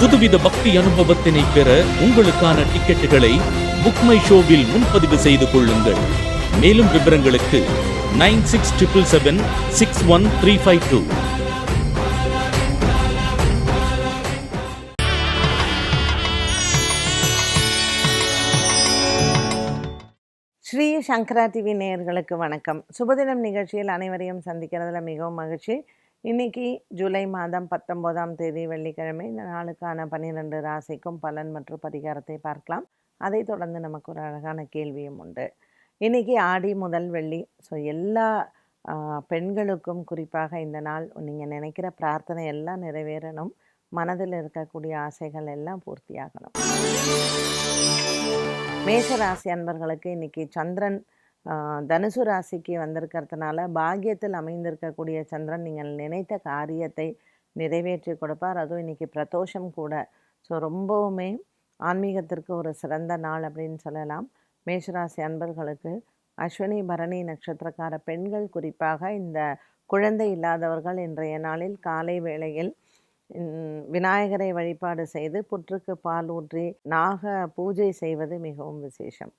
புதுவித பக்தி அனுபவத்தினை பெற உங்களுக்கான டிக்கெட்டுகளை புக்மை ஷோவில் முன்பதிவு செய்து கொள்ளுங்கள். மேலும் விவரங்களுக்கு nine six triple seven six one three five two. Shri Shankara TV நேயர்களுக்கு வணக்கம். சுபதினம் நிகழ்ச்சியில் அனைவரையும் சந்திக்கிறதுல மிகவும் மகிழ்ச்சி. இன்னைக்கு ஜூலை மாதம் பத்தொம்போதாம் தேதி வெள்ளிக்கிழமை இந்த நாளுக்கான பன்னிரெண்டு ராசிக்கும் பலன் மற்றும் பரிகாரத்தை பார்க்கலாம். அதைத் தொடர்ந்து நமக்கு ஒரு அழகான கேள்வியும் உண்டு. இன்னைக்கு ஆடி முதல் வெள்ளி ஸோ எல்லா பெண்களுக்கும் குறிப்பாக இந்த நாள் நீங்கள் நினைக்கிற பிரார்த்தனை எல்லாம் நிறைவேறணும். மனதில் இருக்கக்கூடிய ஆசைகள் எல்லாம் பூர்த்தியாகணும். மேஷராசி அன்பர்களுக்கு இன்றைக்கி சந்திரன் தனுசு ராசிக்கு வந்திருக்கிறதுனால பாக்கியத்தில் அமைந்திருக்கக்கூடிய சந்திரன் நீங்கள் நினைத்த காரியத்தை நிறைவேற்றி கொடுப்பார். அதுவும் இன்னைக்கு பிரதோஷம் கூட. ஸோ ரொம்பவுமே ஆன்மீகத்திற்கு ஒரு சிறந்த நாள் அப்படின்னு சொல்லலாம். மேஷராசி அன்பர்களுக்கு அஸ்வினி பரணி நட்சத்திரக்கார பெண்கள் குறிப்பாக இந்த குழந்தை இல்லாதவர்கள் இன்றைய நாளில் காலை வேளையில் விநாயகரை வழிபாடு செய்து புற்றுக்கு பால் ஊற்றி நாக பூஜை செய்வது மிகவும் விசேஷம்.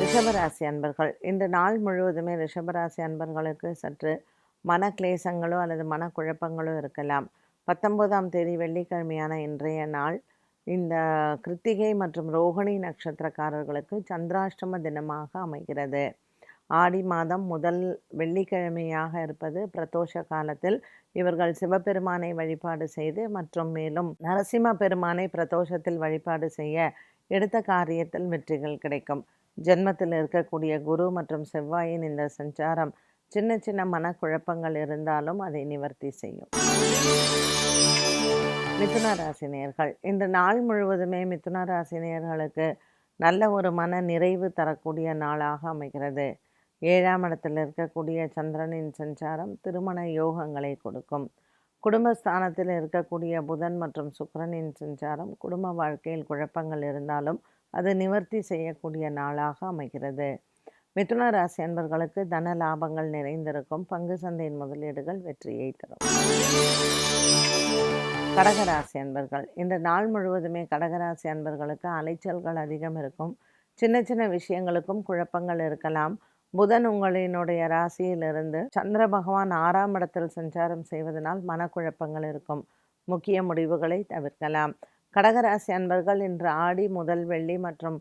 ரிஷபராசி அன்பர்கள் இன்று நாள் முழுவதுமே ரிஷபராசி அன்பர்களுக்கு சற்று மன கிளேசங்களோ அல்லது மனக்குழப்பங்களோ இருக்கலாம். பத்தொன்பதாம் தேதி வெள்ளிக்கிழமையான இன்றைய நாள் இந்த கிருத்திகை மற்றும் ரோகிணி நட்சத்திரக்காரர்களுக்கு சந்திராஷ்டம தினமாக அமைகிறது. ஆடி மாதம் முதல் வெள்ளிக்கிழமையாக இருப்பது பிரதோஷ காலத்தில். இவர்கள் சிவபெருமானை வழிபாடு செய்து மற்றும் மேலும் நரசிம்ம பெருமானை பிரதோஷத்தில் வழிபாடு செய்ய எடுத்த காரியத்தில் வெற்றிகள் கிடைக்கும். ஜென்மத்தில் இருக்கக்கூடிய குரு மற்றும் செவ்வாயின் இந்த சஞ்சாரம் சின்ன சின்ன மனக்குழப்பங்கள் இருந்தாலும் அதை நிவர்த்தி செய்யும். மிதுன ராசினியர்கள் இந்த நாள் முழுவதுமே மிதுன ராசினியர்களுக்கு நல்ல ஒரு மன நிறைவு தரக்கூடிய நாளாக அமைகிறது. ஏழாம் இடத்தில் இருக்கக்கூடிய சந்திரனின் சஞ்சாரம் திருமண யோகங்களை கொடுக்கும். குடும்பஸ்தானத்தில் இருக்கக்கூடிய புதன் மற்றும் சுக்கரனின் சஞ்சாரம் குடும்ப வாழ்க்கையில் குழப்பங்கள் இருந்தாலும் அது நிவர்த்தி செய்யக்கூடிய நாளாக அமைகிறது. மிதுன ராசி அன்பர்களுக்கு தன லாபங்கள் நிறைந்திருக்கும். பங்கு சந்தையின் முதலீடுகள் வெற்றியை தரும். கடகராசி அன்பர்கள் இந்த நாள் முழுவதுமே கடகராசி அன்பர்களுக்கு அலைச்சல்கள் அதிகம் இருக்கும். சின்ன சின்ன விஷயங்களுக்கும் குழப்பங்கள் இருக்கலாம். புதன் உங்களினுடைய ராசியிலிருந்து சந்திர பகவான் ஆறாம் இடத்தில் சஞ்சாரம் செய்வதனால் மனக்குழப்பங்கள் இருக்கும். முக்கிய முடிவுகளை தவிர்க்கலாம். கடகராசி அன்பர்கள் இன்று ஆடி முதல் வெள்ளி மற்றும்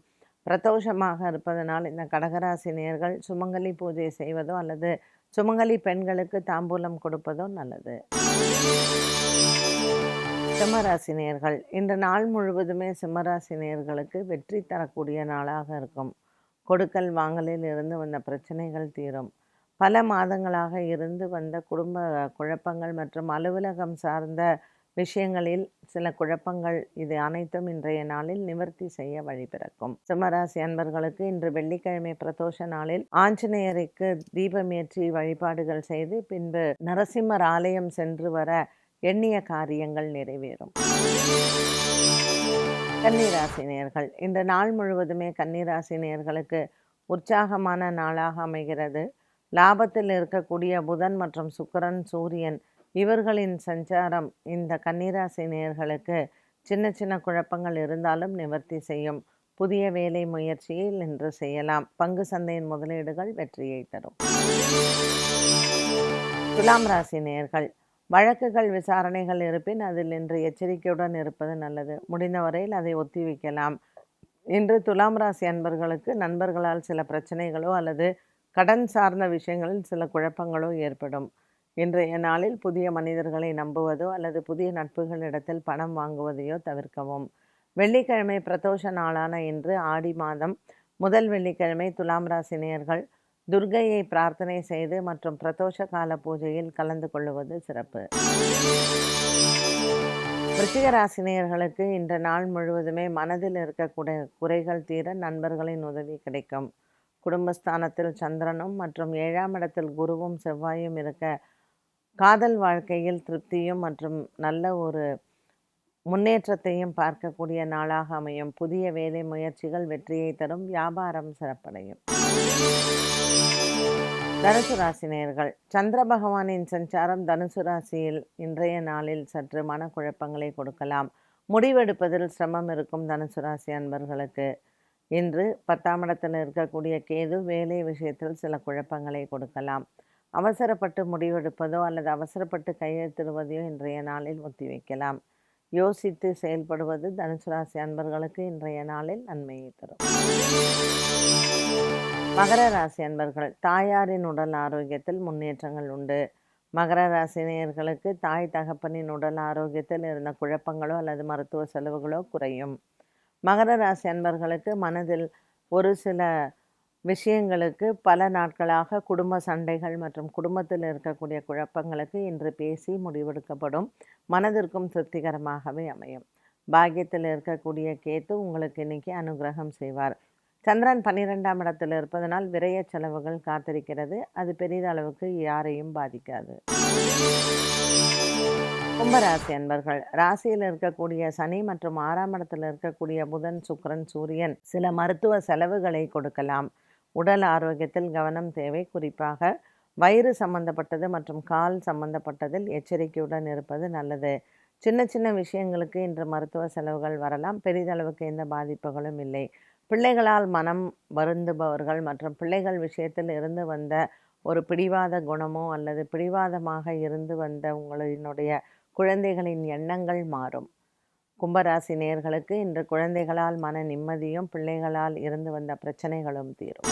பிரதோஷமாக இருப்பதனால் இந்த கடகராசி நேர்கள் சுமங்கலி பூஜை செய்வதோ அல்லது சுமங்கலி பெண்களுக்கு தாம்பூலம் கொடுப்பதோ நல்லது. சிம்மராசி நேர்கள் இந்த நாள் முழுவதுமே சிம்மராசி நேர்களுக்கு வெற்றி தரக்கூடிய நாளாக இருக்கும். கொடுக்கல் வாங்கலில் இருந்து வந்த பிரச்சனைகள் தீரும். பல மாதங்களாக இருந்து வந்த குடும்ப குழப்பங்கள் மற்றும் அலுவலகம் சார்ந்த விஷயங்களில் சில குழப்பங்கள் இது அனைத்தும் இன்றைய நாளில் நிவர்த்தி செய்ய வழிபிறக்கும் சிம்மராசி அன்பர்களுக்கு இன்று வெள்ளிக்கிழமை பிரதோஷ நாளில் ஆஞ்சநேயருக்கு தீபமேற்றி வழிபாடுகள் செய்து பின்பு நரசிம்மர் ஆலயம் சென்று வர எண்ணிய காரியங்கள் நிறைவேறும். கன்னிராசினியர்கள். இந்த நாள் முழுவதுமே கன்னிராசினியர்களுக்கு உற்சாகமான நாளாக அமைகிறது. லாபத்தில் இருக்கக்கூடிய புதன் மற்றும் சுக்கிரன் சூரியன் இவர்களின் சஞ்சாரம் இந்த கன்னிராசி நேயர்களுக்கு சின்ன சின்ன குழப்பங்கள் இருந்தாலும் நிவர்த்தி செய்யும். புதிய வேலை முயற்சியில் இன்று செய்யலாம். பங்கு சந்தையின் முதலீடுகள் வெற்றியை தரும். துலாம் ராசி நேயர்கள் வழக்குகள் விசாரணைகள் இருப்பின் அதில் இன்று எச்சரிக்கையுடன் இருப்பது நல்லது. முடிந்தவரையில் அதை ஒத்தி வைக்கலாம் இன்று துலாம் ராசி அன்பர்களுக்கு நண்பர்களால் சில பிரச்சனைகளோ அல்லது கடன் சார்ந்த விஷயங்களில் சில குழப்பங்களோ ஏற்படும். இன்றைய நாளில் புதிய மனிதர்களை நம்புவதோ அல்லது புதிய நட்புகளிடத்தில் பணம் வாங்குவதையோ தவிர்க்கவும். வெள்ளிக்கிழமை பிரதோஷ நாளான இன்று ஆடி மாதம் முதல் வெள்ளிக்கிழமை துலாம் ராசி நேயர்கள் பிரார்த்தனை செய்து மற்றும் பிரதோஷ கால பூஜையில் கலந்து கொள்வது சிறப்பு. விருச்சிக ராசினியர்களுக்கு இந்த நாள் முழுவதுமே மனதில் இருக்கக்கூடிய குறைகள் தீர நண்பர்களின் உதவி கிடைக்கும். குடும்பஸ்தானத்தில் சந்திரனும் மற்றும் ஏழாம் இடத்தில் குருவும் செவ்வாயும் இருக்க காதல் வாழ்க்கையில் திருப்தியும் மற்றும் நல்ல ஒரு முன்னேற்றத்தையும் பார்க்கக்கூடிய நாளாக அமையும். புதிய வேலை முயற்சிகள் வெற்றியை தரும். வியாபாரம் சிறப்படையும். தனுசு ராசி நேர்கள். சந்திர பகவானின் சஞ்சாரம் தனுசு ராசியில் இன்றைய நாளில் சற்று மனக்குழப்பங்களை கொடுக்கலாம். முடிவெடுப்பதில் சிரமம் இருக்கும் தனுசு ராசி அன்பர்களுக்கு. இன்று பத்தாம் இடத்தில் இருக்கக்கூடிய கேது வேலை விஷயத்தில் சில குழப்பங்களை கொடுக்கலாம். அவசரப்பட்டு முடிவெடுப்பதோ அல்லது அவசரப்பட்டு கையெழுத்திடுவதையோ இன்றைய நாளில் ஒத்திவைக்கலாம். யோசித்து செயல்படுவது தனுசு ராசி அன்பர்களுக்கு இன்றைய நாளில் நன்மையை தரும். மகர ராசி அன்பர்கள் தாயாரின் உடல் ஆரோக்கியத்தில் முன்னேற்றங்கள் உண்டு. மகர ராசினியர்களுக்கு தாய் தகப்பனின் உடல் ஆரோக்கியத்தில் இருந்த குழப்பங்களோ அல்லது மருத்துவ செலவுகளோ குறையும். மகர ராசி அன்பர்களுக்கு மனதில் ஒரு சில விஷயங்களுக்கு பல நாட்களாக குடும்ப சண்டைகள் மற்றும் குடும்பத்தில் இருக்கக்கூடிய குழப்பங்களுக்கு இன்று பேசி முடிவெடுக்கப்படும். மனதிற்கும் திருப்திகரமாகவே அமையும். பாக்கியத்தில் இருக்கக்கூடிய கேத்து உங்களுக்கு இன்னைக்கு அனுகிரகம் செய்வார். சந்திரன் பன்னிரெண்டாம் இடத்தில் இருப்பதனால் விரைய செலவுகள் காத்திருக்கிறது. அது பெரிதளவுக்கு யாரையும் பாதிக்காது. கும்பராசி அன்பர்கள் ராசியில் இருக்கக்கூடிய சனி மற்றும் ஆறாம் இடத்தில் இருக்கக்கூடிய புதன் சுக்கரன் சூரியன் சில மருத்துவ செலவுகளை கொடுக்கலாம். உடல் ஆரோக்கியத்தில் கவனம் தேவை. குறிப்பாக வயிறு சம்பந்தப்பட்டது மற்றும் கால் சம்பந்தப்பட்டதில் எச்சரிக்கையுடன் இருப்பது நல்லது. சின்ன சின்ன விஷயங்களுக்கு இன்று மருத்துவ செலவுகள் வரலாம். பெரிதளவுக்கு எந்த பாதிப்புகளும் இல்லை. பிள்ளைகளால் மனம் வருந்துபவர்கள் மற்றும் பிள்ளைகள் விஷயத்தில் இருந்து வந்த ஒரு பிடிவாத குணமோ அல்லது பிடிவாதமாக இருந்து வந்த உங்களினுடைய குழந்தைகளின் எண்ணங்கள் மாறும். கும்பராசி நேர்களுக்கு இன்று குழந்தைகளால் மன நிம்மதியும் பிள்ளைகளால் இருந்து வந்த பிரச்சனைகளும் தீரும்.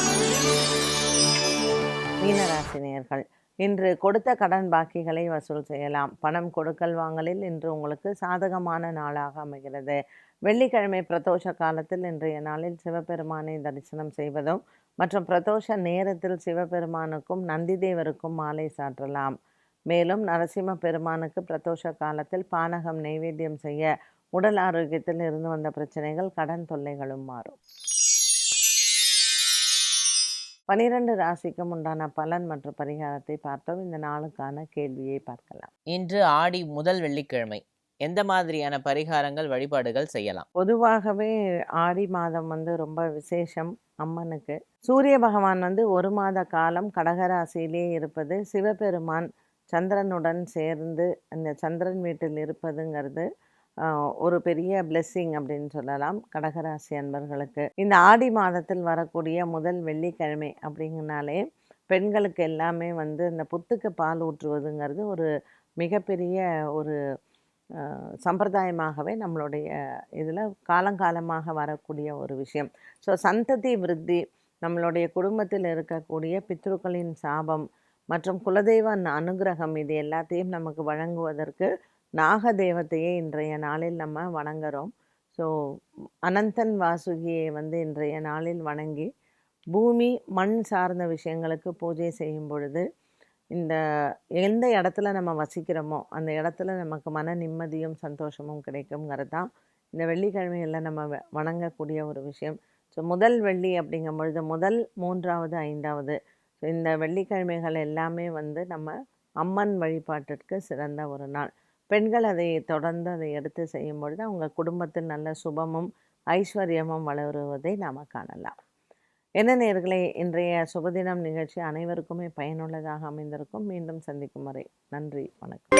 மீனராசி நேர்கள் இன்று கொடுத்த கடன் பாக்கிகளை வசூல் செய்யலாம். பணம் கொடுக்கல் வாங்கலில் இன்று உங்களுக்கு சாதகமான நாளாக அமைகிறது. வெள்ளிக்கிழமை பிரதோஷ காலத்தில் இன்றைய நாளில் சிவபெருமானை தரிசனம் செய்வதும் மற்றும் பிரதோஷ நேரத்தில் சிவபெருமானுக்கும் நந்திதேவருக்கும் மாலை சாற்றலாம். மேலும் நரசிம்ம பெருமானுக்கு பிரதோஷ காலத்தில் பானகம் நைவேத்தியம் செய்ய உடல் ஆரோக்கியத்தில் இருந்து வந்த பிரச்சனைகள் கடன் தொல்லைகளும் மாறும். பனிரெண்டு ராசிக்கும் உண்டான பலன் மற்றும் பரிகாரத்தை பார்த்தோம். இந்த நாளுக்கான கேள்வியை பார்க்கலாம். இன்று ஆடி முதல் வெள்ளிக்கிழமை. எந்த மாதிரியான பரிகாரங்கள் வழிபாடுகள் செய்யலாம்? பொதுவாகவே ஆடி மாதம் வந்து ரொம்ப விசேஷம் அம்மனுக்கு. சூரிய பகவான் வந்து ஒரு மாத காலம் கடகராசியிலே இருப்பது சிவபெருமான் சந்திரனுடன் சேர்ந்து அந்த சந்திரன் வீட்டில் இருப்பதுங்கிறது ஒரு பெரிய பிளெஸ்ஸிங் அப்படின்னு சொல்லலாம். கடகராசி அன்பர்களுக்கு. இந்த ஆடி மாதத்தில் வரக்கூடிய முதல் வெள்ளிக்கிழமை அப்படிங்கனாலே பெண்களுக்கு எல்லாமே வந்து இந்த புத்துக்கு பால் ஊற்றுவதுங்கிறது ஒரு மிகப்பெரிய ஒரு சம்பிரதாயமாகவே நம்மளுடைய இதில் காலங்காலமாக வரக்கூடிய ஒரு விஷயம். ஸோ சந்ததி விருத்தி நம்மளுடைய குடும்பத்தில் இருக்கக்கூடிய பித்ருக்களின் சாபம் மற்றும் குலதெய்வ அனுகிரகம் இது எல்லாத்தையும் நமக்கு வழங்குவதற்கு நாக இன்றைய நாளில் நம்ம வணங்குறோம். ஸோ அனந்தன் வாசுகியை வந்து இன்றைய நாளில் வணங்கி பூமி மண் சார்ந்த விஷயங்களுக்கு பூஜை செய்யும் பொழுது இந்த எந்த இடத்துல நம்ம வசிக்கிறோமோ அந்த இடத்துல நமக்கு மன நிம்மதியும் சந்தோஷமும் கிடைக்குங்கிறது தான் இந்த வெள்ளிக்கிழமையில் நம்ம வ- வணங்கக்கூடிய ஒரு விஷயம். ஸோ முதல் வெள்ளி அப்படிங்கும் பொழுது முதல் மூன்றாவது ஐந்தாவது ஸோ இந்த வெள்ளிக்கிழமைகள் எல்லாமே வந்து நம்ம அம்மன் வழிபாட்டிற்கு சிறந்த ஒரு நாள். பெண்கள் அதை தொடர்ந்து அதை எடுத்து செய்யும் பொழுது அவங்க குடும்பத்தில் நல்ல சுபமும் ஐஸ்வர்யமும் வளருவதை நாம் காணலாம். என்ன நேர்களை இன்றைய சுபதினம் நிகழ்ச்சி அனைவருக்குமே பயனுள்ளதாக அமைந்திருக்கும். மீண்டும் சந்திக்கும் வரை நன்றி வணக்கம்.